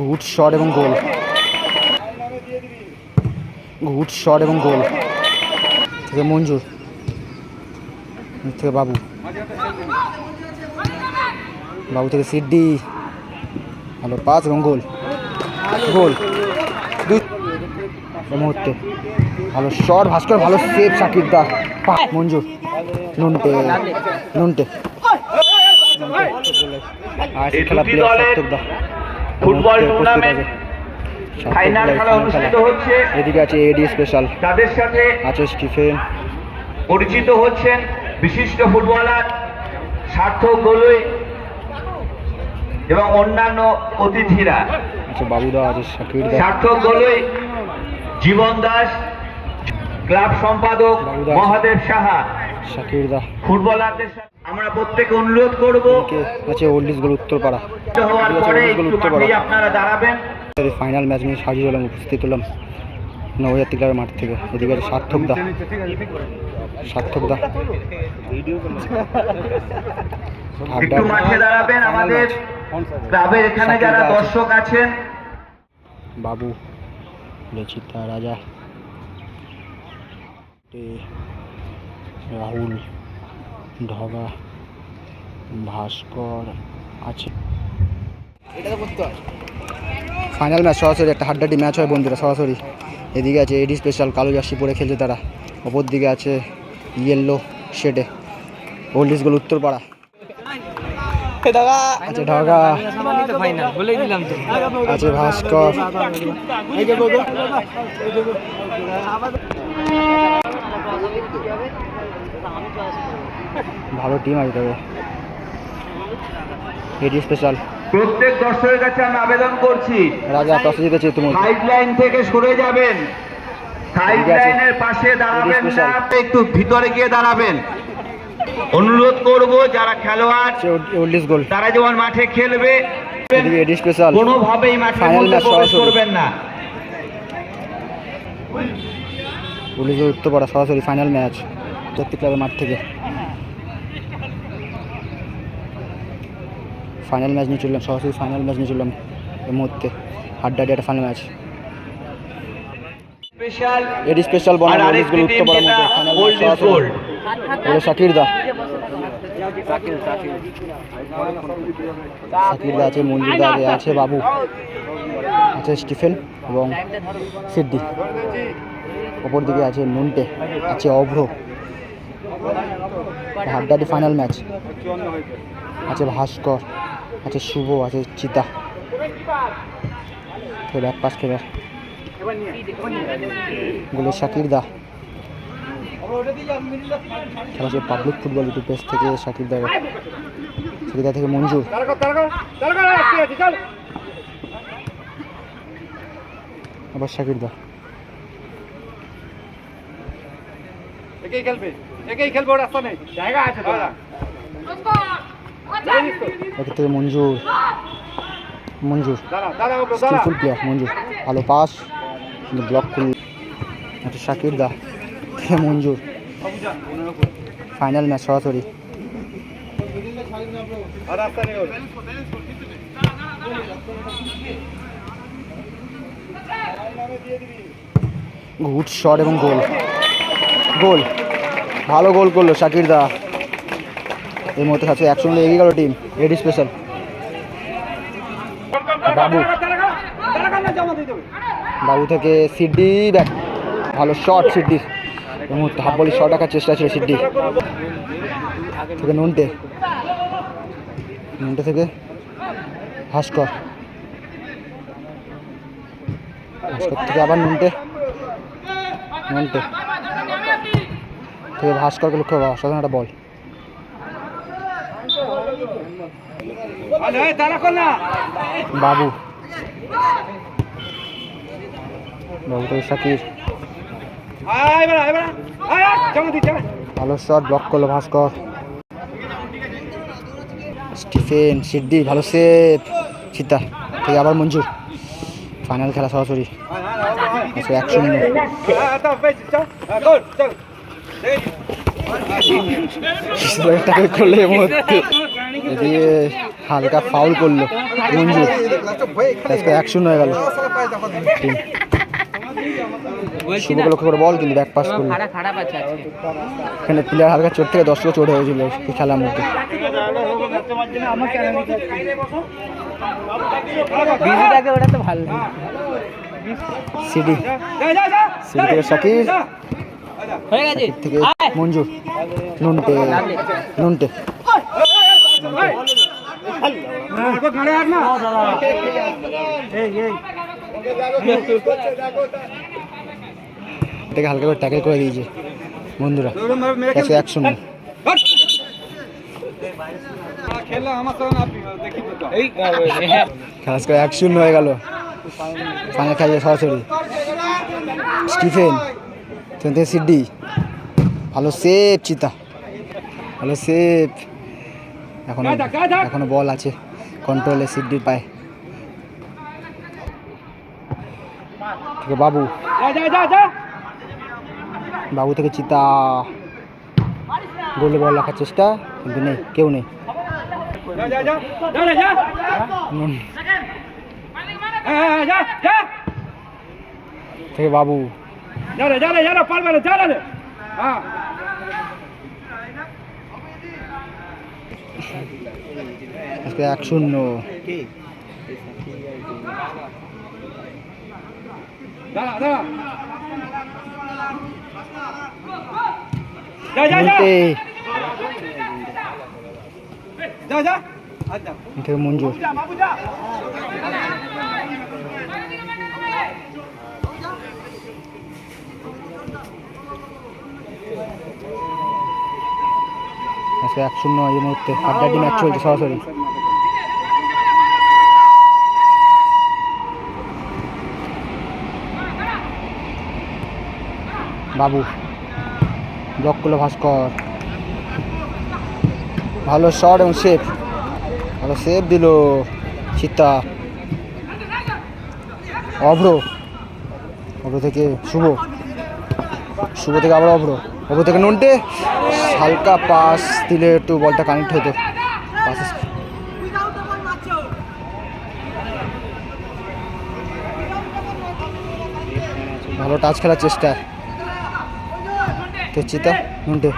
ঘুট shot এবং গোল good shot এবং গোল থেকে মঞ্জুর থেকে বাবু বাবু থেকে সিডি ভালো পাস এবং গোল গোল মুহূর্তে ভালো শট ভাস্কর ভালো সেভ সাকিব দা মঞ্জুর নুনটে নুনটে এই দুটি দলের ফুটবল টুর্নামেন্ট ফাইনাল খেলা অনুষ্ঠিত হচ্ছে। এদিকে আছে এডি স্পেশাল তাদের সাথে আছে স্টিফেন পরিচিত হচ্ছেন বিশিষ্ট ফুটবলার সার্থক গলুই এবং অন্যান্য অতিথিরা। আছে বাবুদা আছে শাকির দা। সার্থক গলুই জীবন দাস ক্লাব সম্পাদক মহাদেব সাহা। শাকির দা। ফুটবলারদের আমরা প্রত্যেকে অনুরোধ করব। আছে ওল্ডিস গোল উত্তরপাড়া। হওয়ার পরে উত্তরপাড়া। আপনারা দাঁড়াবেন। ফাইনাল ম্যাচ নিয়ে সাজিয়ে হলাম উপস্থিত হলাম নবজাতি ক্লাবের মাঠ থেকে। এদিকে আছে সার্থক দা। সার্থক দা। একটু মাঠে দাঁড়াবেন আমাদের ক্লাবের এখানে যারা দর্শক আছেন। বাবু লেচিতা রাজা। রাহুল ঢগা ভাস্কর আছে। ফাইনাল ম্যাচ সরাসরি একটা হাড্ডাড্ডি ম্যাচ হয় বন্ধুরা সরাসরি। এদিকে আছে এডি স্পেশাল কালো জার্সি পরে খেলছে তারা। অপর দিকে আছে ইয়েলো শেডে ওল্ডিস গোল উত্তরপাড়া। আছে ঢগা আছে ভাস্কর। ভালো টিম আছে তবে। এডি স্পেশাল প্রত্যেক দর্শকের কাছে আমি আবেদন করছি রাজা টসে জিতেছে তুমি। সাইড লাইন থেকে সরে যাবেন। সাইড লাইনের পাশে দাঁড়াবেন না. একটু ভিতরে গিয়ে দাঁড়াবেন। অনুরোধ করব যারা খেলোয়াড় গোল। তারা যেমন মাঠে খেলবে কোনোভাবেই মধ্যে প্রবেশ করবেন না। গোল উত্তরপাড়া সরাসরি ফাইনাল ম্যাচ জাতীয় ক্লাবের মাঠ থেকে। ফাইনাল ম্যাচ নিয়ে চললাম সরাসরি ফাইনাল ম্যাচ নিয়ে চললাম এই মুহূর্তে। হাড্ডাডি একটা ফাইনাল ম্যাচ এডি স্পেশাল বনাম মধ্যে ফাইনাল শাকির দা। শাকির দা আছে মঞ্জুর দা আছে, বাবু আছে স্টিফেন এবং সিদ্দি। অপর দিকে আছে নুনটে আছে অভ্র। হাড্ডাডি ফাইনাল ম্যাচ আছে ভাস্কর আছে শুভ আছে চিতা। ব্যাক পাস খেলার গোলে শাকির দা। খেলা হচ্ছে পাবলিক ফুটবল ইউটিউব পেজ থেকে শাকির দা শাকির দা থেকে মঞ্জুর। আবার শাকির দা। খেলবে। একেই খেলবে রাস্তা নেই। জায়গা আছে তো। এদিক থেকে মঞ্জুর। মঞ্জুর। স্কিলফুল প্লেয়ার মঞ্জুর। ভালো পাস ব্লক করল একটা শাকির দা। থেকে মঞ্জুর। ফাইনাল ম্যাচ সরাসরি। গুড শট এবং গোল গোল ভালো গোল করল শাকির দা। এর মধ্যে সাথে একসঙ্গে এগিয়ে গেল team ready special Babu. Babu থেকে সিডি ব্যাক ভালো শট সিডি। এই মুহূর্তে হাফ বলি শট রাখার চেষ্টা ছিল সিডি। থেকে নুনটে। নুনটে থেকে ভাস্কর। ভাস্কর থেকে আবার নুনটে। নুনটে। থেকে ভাস্করকে লক্ষ্য অসাধারণ একটা বল বাবু। বাবু। ভালো শট ব্লক করল ভাস্কর। স্টিফেন সিদ্দি ভালো সেভ সীতা থেকে আবার মঞ্জুর। ফাইনাল খেলা সরাসরি। একশো এক একটা করে করলে মধ্যে এদিকে হালকা ফাউল করল আজকে এক শূন্য হয়ে গেল শুভকে বল কিন্তু ব্যাক পাস করল এখানে প্লেয়ার হালকা চোট থেকে চোট হয়েছিল খেলার সিডি শাকির হয়ে গেছে। থেকে মঞ্জুর। নুনটে নুনটে। থেকে হালকা করে ট্যাকেল করে দিয়েছে বন্ধুরা। একশো এক শূন্য খেললাম আমার সঙ্গে না দেখি তো খেলা আজকে এক শূন্য হয়ে গেল। ফাইনাল খেলা সরাসরি। স্টিফেন। থেকে সিডি। ভালো সেফ চিতা। ভালো সেফ। এখনও এখনও বল আছে। কন্ট্রোলে সিডির পায়। থেকে বাবু। বাবু থেকে চিতা। গোলে বল রাখার চেষ্টা কিন্তু নেই কেউ নেই। থেকে বাবু। যা রে যা রে যা রে পারবে রে যা রে হ্যাঁ আজকে এক শূন্য দাঁড়া দাঁড়া যা যা যা নুনটে যা যা আচ্ছা থেকে মঞ্জুর আজকে এক শূন্য এই মুহূর্তে আড্ডাটি ম্যাচ চলছে সরাসরি। বাবু, ব্লক ভাস্কর। ভালো শট এবং সেফ ভালো সেফ দিল চিত্তা। অভ্র। অভ্র থেকে শুভ। শুভ থেকে আবার অভ্র। অভ্র থেকে নন্টে। হালকা পাস দিলে একটু বলটা কানেক্ট হতো ভালো টাচ খেলার চেষ্টা। তো চিতা, নন্টে।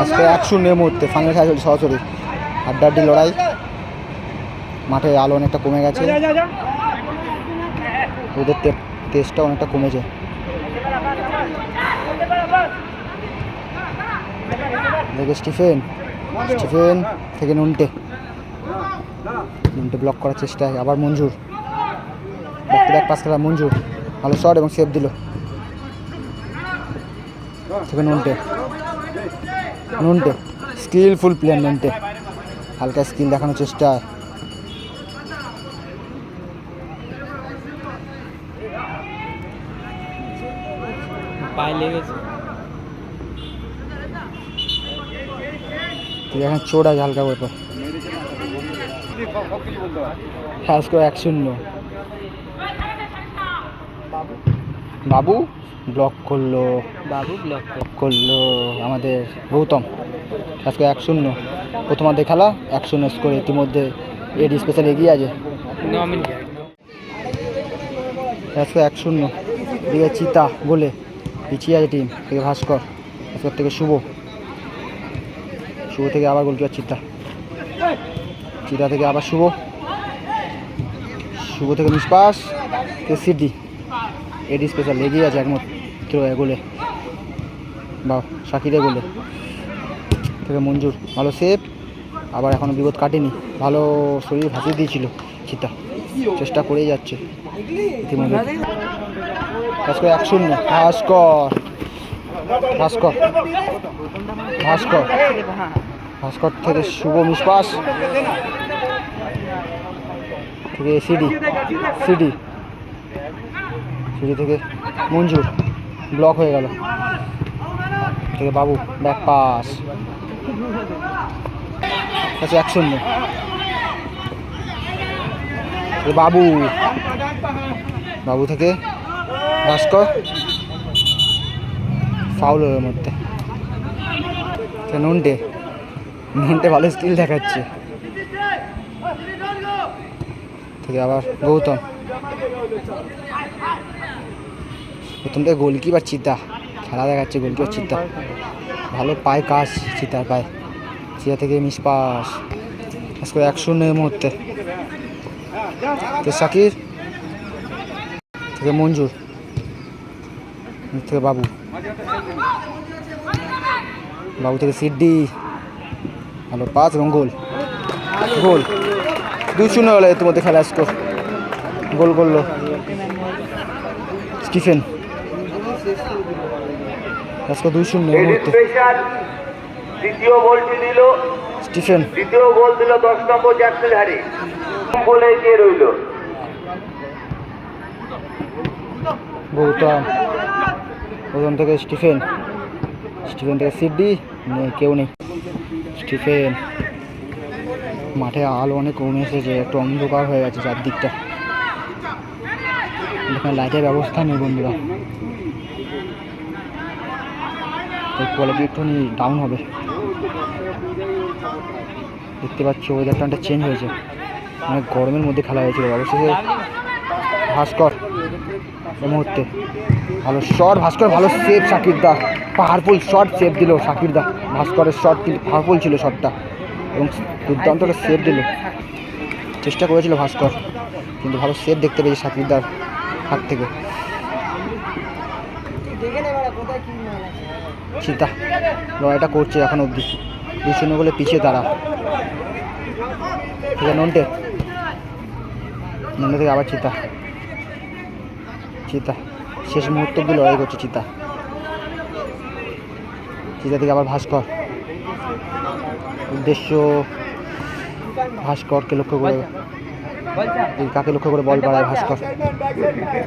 আজকে এক শূন্য মুহূর্তে ফাইনাল খেলা চলছে সরাসরি। আড্ডাড্ডি লড়াই। মাঠে আলো অনেকটা কমে গেছে। ওদের তেজটা অনেকটা কমেছে। দেখে স্টিফেন স্টিফেন থেকে নুনটে। নুনটে ব্লক করার চেষ্টা আবার Manjur. Back to back pass খেলা মঞ্জুর। ভালো শট এবং সেভ দিল। থেকে নুনটে। নুনটে। Skilful player নুনটে। হালকা স্কিল দেখানোর চেষ্টা পায়ে লেগেছে। তুই এখন চোট আছে হালকা ব্যাপার সব কিছু বলতে। হবে খাস করে এক শূন্য। বাবু ব্লক করল। বাবু ব্লক করল। আমাদের গৌতম। আজকে এক শূন্য। প্রথমার্ধে খেলা এক শূন্য স্কোর ইতিমধ্যে এডি স্পেশাল এগিয়ে আছে। আজকে এক শূন্য। দিয়ে চিতা গোলে। পিছিয়ে আছে টিম থেকে ভাস্কর। ভাস্কর থেকে শুভ। শুভ থেকে আবার গোলকিপার চিতা চিতা থেকে আবার শুভ। শুভ থেকে নিষ্পাস। সিডি এডি স্পেশাল লেগেই আছে একমাত্র গোলে বা শাকিরে গোলে থেকে মঞ্জুর। ভালো সেফ আবার এখনও বিপদ কাটেনি। ভালো শরীর ভাসিয়ে দিয়েছিল চিতা চেষ্টা করেই যাচ্ছে। ইতিমধ্যে। ভাস্কর এক শূন্য। ভাস্কর। ভাস্কর। ভাস্কর। ভাস্কর থেকে শুভ নিষ্পাস। থেকে সিডি। সিডি। সিডি থেকে মঞ্জুর ব্লক হয়ে গেল। থেকে বাবু। Back pass. আচ্ছা এক শূন্য। বাবু। বাবু থেকে ভাস্কর। ফাউল ওর মধ্যে। সে নুনটে। নুনটে ভালো স্কিল দেখাচ্ছে। থেকে আবার গৌতম। প্রথম থেকে গোলকিপার চিতা। খেলা দেখাচ্ছে গোলকিপার চিতা। ভালো পায় কাজ চিতার পায়। চিতা থেকে মিস পাস করে এক শূন্য মুহূর্তে। তো শাকির। থেকে মঞ্জুর। থেকে বাবু। বাবু থেকে সিডি। ভালো পাঁচ এবং গোল। গোল। দুই শূন্য হলো ইতিমধ্যে খেলা স্কোর গোল করল। স্টিফেন। আজকে দুই শূন্য দ্বিতীয় গোলটি দিল স্টিফেন। দ্বিতীয় গোল দিল দশ নম্বর জার্সির হারি গোলে এগিয়ে রইল গৌতম গৌতম থেকে স্টিফেন। স্টিফেন থেকে সিডি, নেই, কেউ নেই। স্টিফেন। মাঠে আলো অনেক কমে এসেছে, একটু অন্ধকার হয়ে গেছে চারদিকটা। এখানে লাইটের ব্যবস্থা নেই বন্ধুরা। কোয়ালিটি একটুখানি ডাউন হবে। দেখতে পাচ্ছি ওয়েদারটা চেঞ্জ হয়েছে। অনেক গরমের মধ্যে খেলা হয়েছিল। অবশেষে ভাস্কর এই মুহূর্তে। ভালো শট ভাস্কর, ভালো save Shakir da powerful shot save দিল শাকির দা ভাস্করের শট পাওয়ারফুল ছিল শটটা এবং দুর্দান্ত সেভ দিল। চেষ্টা করেছিল ভাস্কর, কিন্তু ভালো সেভ দেখতে পেয়েছে শাকির দার হাত থেকে। সীতা, লড়াইটা করছে এখন অবধি। দুই শূন্য বলে পিছিয়ে তারা। ঠিক আছে, নন্টে। নন্টে থেকে আবার চিতা চিতা। শেষ মুহূর্ত অব্দি লড়াই করছে চিতা। চিতা থেকে আবার ভাস্কর। উদ্দেশ্য ভাস্করকে লক্ষ্য করে কাকে লক্ষ্য করে বল বাড়ায় ভাস্কর?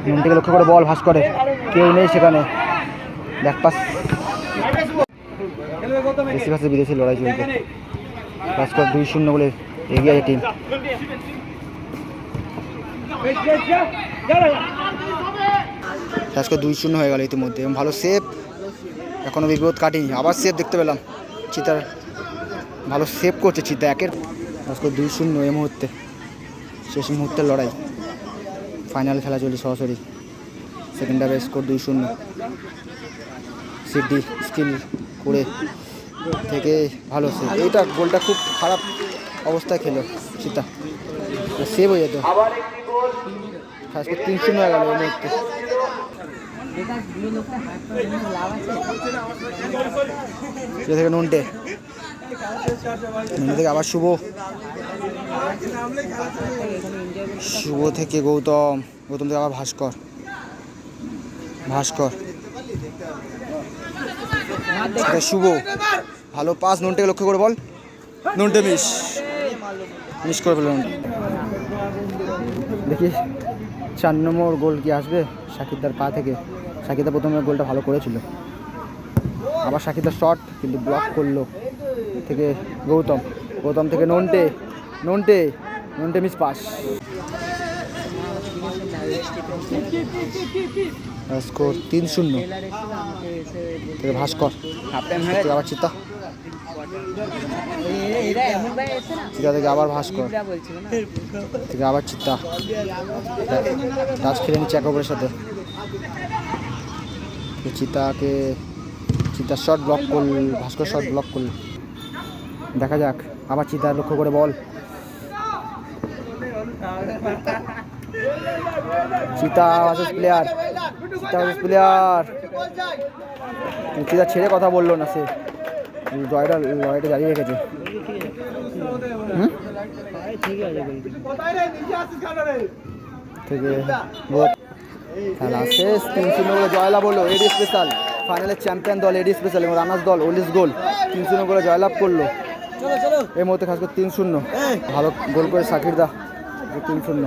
নন্টিকে লক্ষ্য করে বল ভাস্করের। কেউ নেই সেখানে। দেখ পাস। দেশি ভাষা বিদেশি লড়াই চলছে। ভাস্কর দুই শূন্য বলে এগিয়ে আছে টিম। আজকে দুই শূন্য হয়ে গেল ইতিমধ্যে এবং ভালো সেভ এখনও বিপদ কাটেনি। আবার সেভ দেখতে পেলাম, চিতার ভালো সেভ করছে চিতা একের আজকে দুই শূন্য এই মুহূর্তে। শেষ মুহূর্তের লড়াই। ফাইনাল খেলা চলছে সরাসরি। সেকেন্ড হাফে স্কোর দুই শূন্য। সিডি স্কিল করে থেকে ভালো সেভ এইটা গোলটা খুব খারাপ অবস্থায় খেলো চিতা। সেভ হয়ে যেত। আজকে তিন শূন্য গেল এই মুহূর্তে। সে থেকে নুনটে নুনটে থেকে আবার শুভ। শুভ থেকে গৌতম। গৌতম থেকে আবার ভাস্কর। ভাস্কর। এটা শুভ। ভালো পাস, নুনটেকে লক্ষ্য করে বল। নুনটে মিস মিস করে ফেলো দেখি। চার নম্বর গোল কি আসবে? শাকিরদার পা থেকে। শাকিদা প্রথমে গোলটা ভালো করেছিল। আবার শাকিদার শট কিন্তু ব্লক করল। থেকে গৌতম। গৌতম থেকে Nonte. Nonte. Nonte miss pass score তিন শূন্য। থেকে ভাস্কর। আবার চিত্তা চিতা থেকে আবার ভাস্কর। থেকে আবার চিত্তা। টাচ খেলে নিচ্ছে একবারের সাথে। চিতাকে চিতার শট ব্লক করল, ভাস্কর শট ব্লক করল। দেখা যাক, আবার চিতা লক্ষ্য করে বল। চিতা ভার্সেস প্লেয়ার চিতা ভার্সেস প্লেয়ার চিতা ছেড়ে কথা বলল না সে। জয়টা লড়াইটা জারি রেখেছে। থেকে খেলা শেষ তিন শূন্য করে জয়লাভ হলো। এডি স্পেশাল। ফাইনালের চ্যাম্পিয়ন দল এডি স্পেশাল এবং রানার্স দল ওলিস গোল। তিন শূন্য করে জয়লাভ করল। এই মুহূর্তে খাস করে তিন শূন্য। ভালো গোল করে সাকির দা। তিন শূন্য।